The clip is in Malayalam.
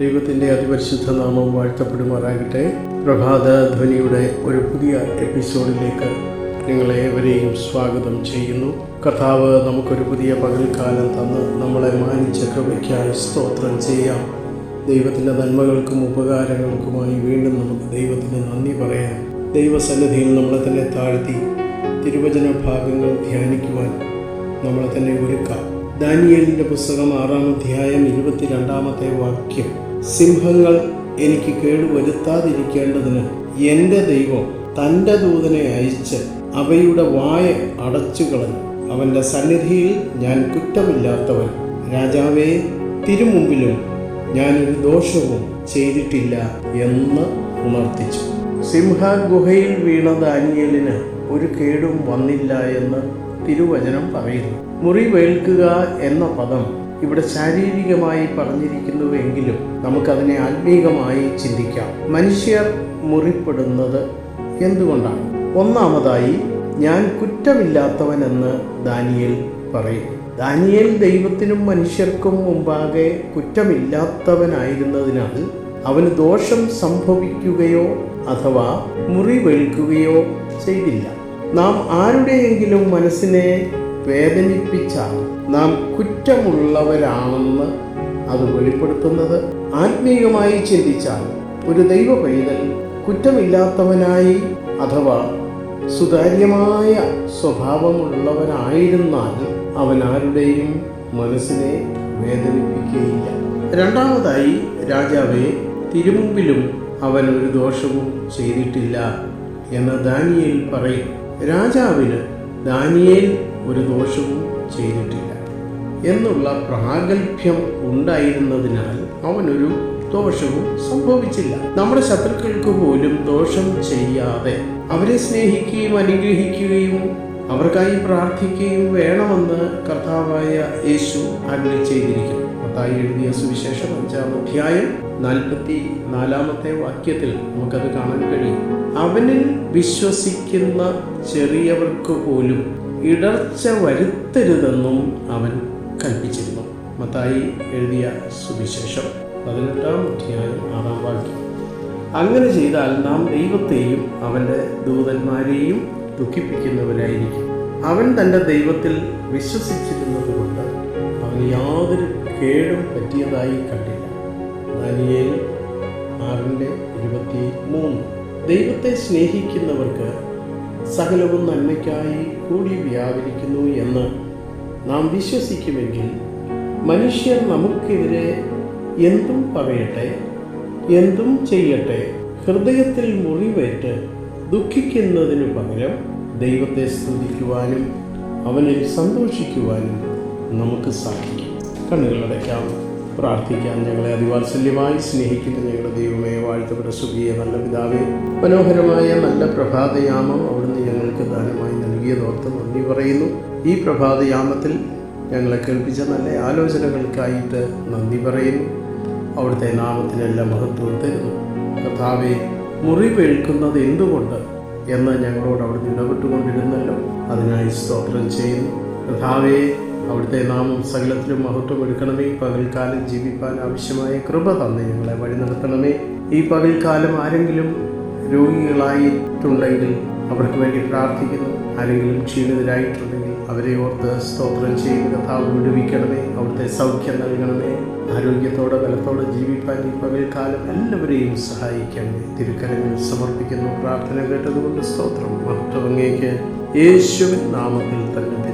ദൈവത്തിന്റെ അതിപരിശുദ്ധ നാമം വാഴ്ത്തപ്പെടുമാറാകട്ടെ. പ്രഭാത ധ്വനിയുടെ ഒരു പുതിയ എപ്പിസോഡിലേക്ക് നിങ്ങളെ ഏവരെയും സ്വാഗതം ചെയ്യുന്നു. കർത്താവ് നമുക്കൊരു പുതിയ പകൽക്കാലം തന്ന് നമ്മളെ മാനിച്ച കൃപയ്ക്കായി സ്തോത്രം ചെയ്യാം. ദൈവത്തിന്റെ നന്മകൾക്കും ഉപകാരങ്ങൾക്കുമായി വീണ്ടും നമുക്ക് ദൈവത്തിന് നന്ദി പറയാം. ദൈവസന്നിധിയിൽ നമ്മളെ തന്നെ താഴ്ത്തി തിരുവചന ഭാഗങ്ങൾ ധ്യാനിക്കുവാൻ നമ്മളെ തന്നെ ഒരുക്കാം. ദാനിയേലിന്റെ പുസ്തകം ആറാം അധ്യായം ഇരുപത്തിരണ്ടാമത്തെ വാക്യം. സിംഹങ്ങൾ എനിക്ക് കേടുവരുത്താതിരിക്കേണ്ടതിന് എന്റെ ദൈവം തന്റെ ദൂതനെ അയച്ച് അവയുടെ വായ അടച്ചു കളഞ്ഞു അവന്റെ സന്നിധിയിൽ ഞാൻ കുറ്റമില്ലാത്തവൻ. രാജാവേ തിരുമുമ്പിലും ഞാനൊരു ദോഷവും ചെയ്തിട്ടില്ല എന്ന് ഉണർത്തിച്ചു. സിംഹ ഗുഹയിൽ വീണ ദാനിയലിന് ഒരു കേടും വന്നില്ല എന്ന് തിരുവചനം പറയുന്നു. മുറിവേൽക്കുക എന്ന പദം ഇവിടെ ശാരീരികമായി പറഞ്ഞിരിക്കുന്നുവെങ്കിലും നമുക്കതിനെ ആത്മീകമായി ചിന്തിക്കാം. മനുഷ്യർ മുറിപ്പെടുന്നത് എന്തുകൊണ്ടാണ്? ഒന്നാമതായി ഞാൻ കുറ്റമില്ലാത്തവനെന്ന് ദാനിയൽ പറയും ദാനിയൽ ദൈവത്തിനും മനുഷ്യർക്കും മുമ്പാകെ കുറ്റമില്ലാത്തവനായിരുന്നതിനാൽ അവന് ദോഷം സംഭവിക്കുകയോ അഥവാ മുറിവേൽക്കുകയോ ചെയ്തില്ല. നാം ആരുടെയെങ്കിലും മനസ്സിനെ വേദനിപ്പിച്ചാൽ നാം കുറ്റമുള്ളവരാണെന്ന് അത് വെളിപ്പെടുത്തുന്നത്. ആത്മീയമായി ചിന്തിച്ചാൽ ഒരു ദൈവ പൈതൽ കുറ്റമില്ലാത്തവനായി അഥവാ സുതാര്യമായ സ്വഭാവമുള്ളവനായിരുന്നാൽ അവൻ ആരുടെയും മനസ്സിനെ വേദനിപ്പിക്കുകയില്ല. രണ്ടാമതായി രാജാവെ തിരുമുമ്പിലും അവൻ ഒരു ദോഷവും ചെയ്തിട്ടില്ല എന്ന് ദാനിയേൽ പറയും. രാജാവിന് ദാനിയേൽ ഒരു ദോഷവും ചെയ്തിട്ടില്ല എന്നുള്ള പ്രാഗൽഭ്യം ഉണ്ടായിരുന്നതിനാൽ അവനൊരു ദോഷവും സംഭവിച്ചില്ല. നമ്മുടെ ശത്രുക്കൾക്ക് പോലും ദോഷം ചെയ്യാതെ അവരെ സ്നേഹിക്കുകയും അനുഗ്രഹിക്കുകയും അവർക്കായി പ്രാർത്ഥിക്കുകയും വേണമെന്ന് കർത്താവായ യേശു അരുളി ചെയ്തിരിക്കുന്നു. മത്തായി എഴുതിയ സുവിശേഷം അഞ്ചാം അധ്യായം നാൽപ്പത്തി നാലാമത്തെ വാക്യത്തിൽ നമുക്കത് കാണാൻ കഴിയും. അവനിൽ വിശ്വസിക്കുന്ന ചെറിയവർക്ക് പോലും ഇടർച്ച വരുത്തരുതെന്നും അവൻ കൽപ്പിച്ചിരുന്നു. മത്തായി എഴുതിയ സുവിശേഷം പതിനെട്ടാം അധ്യായം ആറാം വാക്യം. അങ്ങനെ ചെയ്താൽ നാം ദൈവത്തെയും അവന്റെ ദൂതന്മാരെയും ദുഃഖിപ്പിക്കുന്നവരായിരിക്കും. അവൻ തന്റെ ദൈവത്തിൽ വിശ്വസിച്ചിരുന്നത് അവന് യാതൊരു കേടും പറ്റിയതായി കണ്ടില്ല. ദാനിയേൽ ആറിന്റെ ഇരുപത്തി മൂന്ന് ദൈവത്തെ സ്നേഹിക്കുന്നവർക്ക് സകലവും നന്മയ്ക്കായി കൂടി വ്യാപരിക്കുന്നു എന്ന് നാം വിശ്വസിക്കുമെങ്കിൽ മനുഷ്യർ നമുക്കെതിരെ എന്തും പറയട്ടെ എന്തും ചെയ്യട്ടെ ഹൃദയത്തിൽ മുറിവേറ്റ് ദുഃഖിക്കുന്നതിനു പകരം ദൈവത്തെ സ്തുതിക്കുവാനും അവനിൽ സന്തോഷിക്കുവാനും നമുക്ക് സാധിക്കും. കണ്ണുകളടയ്ക്കാം പ്രാർത്ഥിക്കാൻ ഞങ്ങളെ അതിവാത്സല്യമായി സ്നേഹിക്കുന്ന ഞങ്ങളുടെ ദൈവമേ വാഴ്ത്തപ്പെട്ട സുഖിയെ നല്ല പിതാവേ മനോഹരമായ നല്ല പ്രഭാതയാമം അവിടുന്ന് ഞങ്ങൾക്ക് ദാനമായി നൽകിയതോർത്ത് നന്ദി പറയുന്നു. ഈ പ്രഭാതയാമത്തിൽ ഞങ്ങളെ കേൾപ്പിച്ച നല്ല ആലോചനകൾക്കായിട്ട് നന്ദി പറയുന്നു. അവിടുത്തെ നാമത്തിനെല്ലാം മഹത്വം തരുന്നു. കഥാവെ മുറിവേൽക്കുന്നത് എന്തുകൊണ്ട് എന്ന് ഞങ്ങളോട് അവിടുന്ന് ഇടപെട്ടുകൊണ്ടിരുന്നല്ലോ. അതിനായി സ്തോത്രം ചെയ്യുന്നു. കഥാവെ അവിടുത്തെ നാമം സകലത്തിലും മഹത്വം എടുക്കണമേ പകൽക്കാലം ജീവിപ്പാൻ ആവശ്യമായ കൃപ തന്ന് ഞങ്ങളെ വഴി നടത്തണമേ. ഈ പകൽക്കാലം ആരെങ്കിലും രോഗികളായിട്ടുണ്ടെങ്കിൽ അവർക്ക് വേണ്ടി പ്രാർത്ഥിക്കുന്നു. ആരെങ്കിലും ക്ഷീണിതരായിട്ടുണ്ടെങ്കിൽ അവരെ ഓർത്ത് സ്തോത്രം ചെയ്ത് കഥാവ് വിടുവിക്കണമേ. അവിടുത്തെ സൗഖ്യം നൽകണമേ. ആരോഗ്യത്തോടെ ബലത്തോടെ ജീവിപ്പാൻ ഈ പകൽക്കാലം എല്ലാവരെയും സഹായിക്കണമേ. തിരുക്കരങ്ങൾ സമർപ്പിക്കുന്നു. പ്രാർത്ഥന കേട്ടതുകൊണ്ട് സ്തോത്രം. മഹത്വങ്ങേക്ക് യേശുവിൻ നാമത്തിൽ തന്നെ